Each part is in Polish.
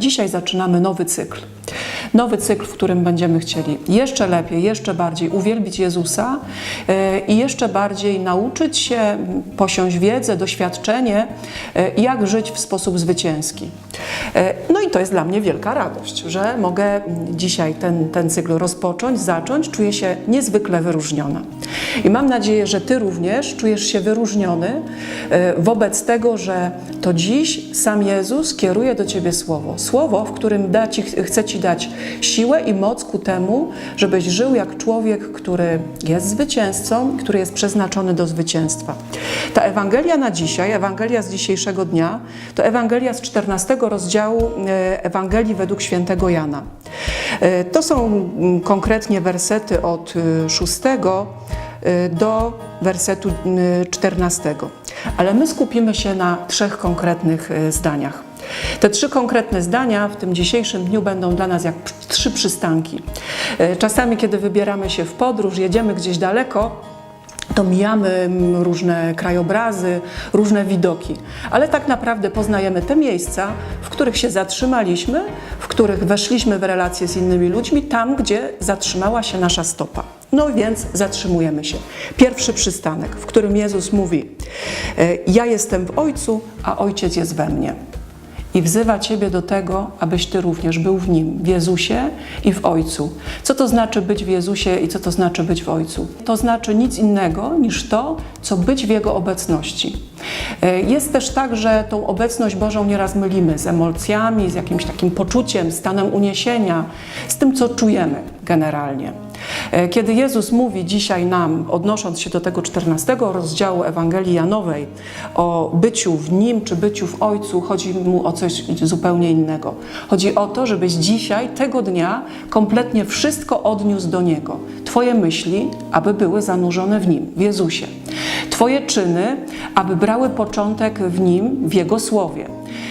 dzisiaj zaczynamy nowy cykl. Nowy cykl, w którym będziemy chcieli jeszcze lepiej, jeszcze bardziej uwielbić Jezusa e, i jeszcze bardziej nauczyć się, posiąść wiedzę, doświadczenie, e, jak żyć w sposób zwycięski. E, No i to jest dla mnie wielka radość, że mogę dzisiaj ten, ten cykl rozpocząć, zacząć. Czuję się niezwykle wyróżniona. I mam nadzieję, że Ty również czujesz się wyróżniony e, wobec tego, że to dziś sam Jezus kieruje do Ciebie słowo. Słowo, w którym da ci, chce Ci dać siłę i moc ku temu, żebyś żył jak człowiek, który jest zwycięzcą, który jest przeznaczony do zwycięstwa. Ta Ewangelia na dzisiaj, Ewangelia z dzisiejszego dnia, to Ewangelia z 14 rozdziału e, Ewangelii według świętego Jana. E, To są mm, konkretnie wersety od e, 6 y, do wersetu y, 14. Ale my skupimy się na trzech konkretnych zdaniach. Te trzy konkretne zdania w tym dzisiejszym dniu będą dla nas jak trzy przystanki. Czasami, kiedy wybieramy się w podróż, jedziemy gdzieś daleko, to mijamy mm, różne krajobrazy, różne widoki, ale tak naprawdę poznajemy te miejsca, w których się zatrzymaliśmy, w których weszliśmy w relacje z innymi ludźmi, tam, gdzie zatrzymała się nasza stopa. No więc zatrzymujemy się. Pierwszy przystanek, w którym Jezus mówi: e, Ja jestem w Ojcu, a Ojciec jest we mnie i wzywa Ciebie do tego, abyś Ty również był w Nim, w Jezusie i w Ojcu. Co to znaczy być w Jezusie i co to znaczy być w Ojcu? To znaczy nic innego niż to, co być w Jego obecności. E, Jest też tak, że tą obecność Bożą nieraz mylimy z emocjami, z jakimś takim poczuciem, stanem uniesienia, z tym, co czujemy generalnie. E, Kiedy Jezus mówi dzisiaj nam, odnosząc się do tego 14 rozdziału Ewangelii Janowej, o byciu w Nim czy byciu w Ojcu, chodzi mu o coś zupełnie innego. Chodzi o to, żebyś dzisiaj, tego dnia, kompletnie wszystko odniósł do Niego. Twoje myśli, aby były zanurzone w Nim, w Jezusie. Twoje czyny, aby brały początek w Nim, w Jego Słowie.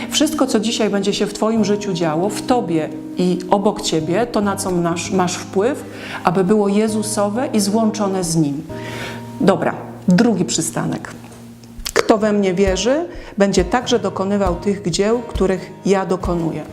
Wszystko, co dzisiaj będzie się w Twoim życiu działo, w Tobie i obok Ciebie, to na co masz, masz wpływ, aby było Jezusowe i złączone z Nim. Dobra, drugi przystanek. Kto we mnie wierzy, będzie także dokonywał tych dzieł, których ja dokonuję.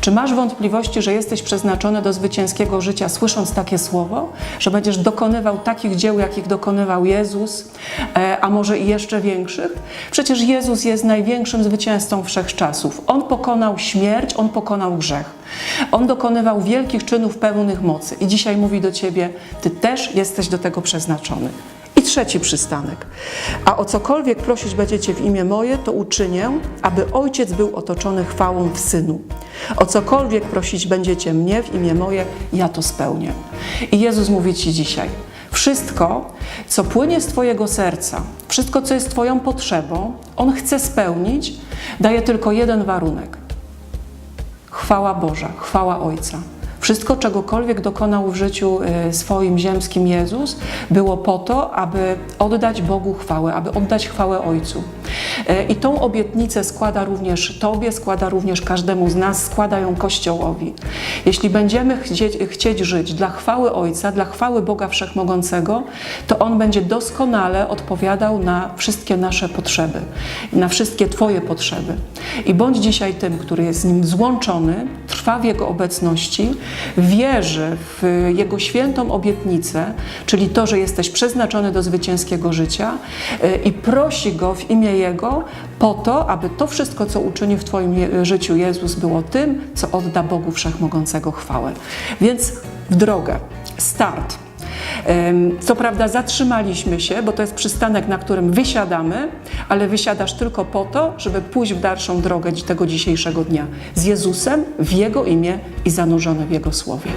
Czy masz wątpliwości, że jesteś przeznaczony do zwycięskiego życia, słysząc takie słowo, że będziesz dokonywał takich dzieł, jakich dokonywał Jezus, e, a może i jeszcze większych? Przecież Jezus jest największym zwycięzcą wszechczasów. On pokonał śmierć, on pokonał grzech. On dokonywał wielkich czynów pełnych mocy i dzisiaj mówi do ciebie: Ty też jesteś do tego przeznaczony. Trzeci przystanek. A o cokolwiek prosić będziecie w imię moje, to uczynię, aby Ojciec był otoczony chwałą w Synu. O cokolwiek prosić będziecie mnie w imię moje, ja to spełnię. I Jezus mówi Ci dzisiaj, wszystko, co płynie z Twojego serca, wszystko, co jest Twoją potrzebą, On chce spełnić, daje tylko jeden warunek. Chwała Boża, chwała Ojca. Wszystko, czegokolwiek dokonał w życiu y, swoim ziemskim Jezus, było po to, aby oddać Bogu chwałę, aby oddać chwałę Ojcu. Y, I tą obietnicę składa również Tobie, składa również każdemu z nas, składają Kościołowi. Jeśli będziemy chcieć, chcieć żyć dla chwały Ojca, dla chwały Boga Wszechmogącego, to On będzie doskonale odpowiadał na wszystkie nasze potrzeby, na wszystkie Twoje potrzeby. I bądź dzisiaj tym, który jest z Nim złączony, trwa w Jego obecności, wierzy w Jego świętą obietnicę, czyli to, że jesteś przeznaczony do zwycięskiego życia y, i prosi Go w imię Jego po to, aby to wszystko, co uczyni w Twoim życiu Jezus, było tym, co odda Bogu Wszechmogącego chwałę. Więc w drogę, start. Co prawda zatrzymaliśmy się, bo to jest przystanek, na którym wysiadamy, ale wysiadasz tylko po to, żeby pójść w dalszą drogę tego dzisiejszego dnia z Jezusem w Jego imię i zanurzony w Jego słowie.